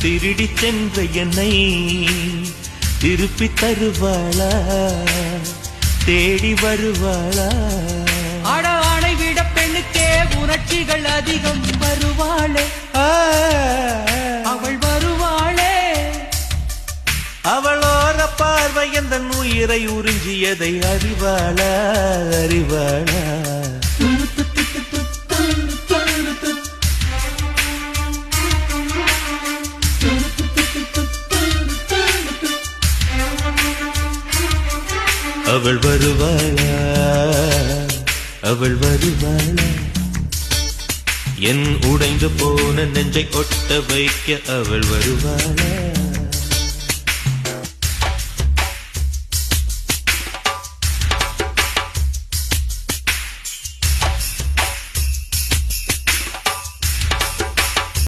திருடி சென்ற என்னை திருப்பி தருவாளா? தேடி வருவாளா? அட ஆணை விட பெண்ணுக்கே உணர்ச்சிகள் அதிகம் வருவாளே. அவள் வருவாளே. அவளோர பார்வை எந்த உயிரை உறிஞ்சியதை அறிவாளா? அறிவாளா? அவள் வருவாளா? அவள் வருவாளா? என் உடைந்து போன நெஞ்சை கொட்ட வைக்க அவள் வருவாளா?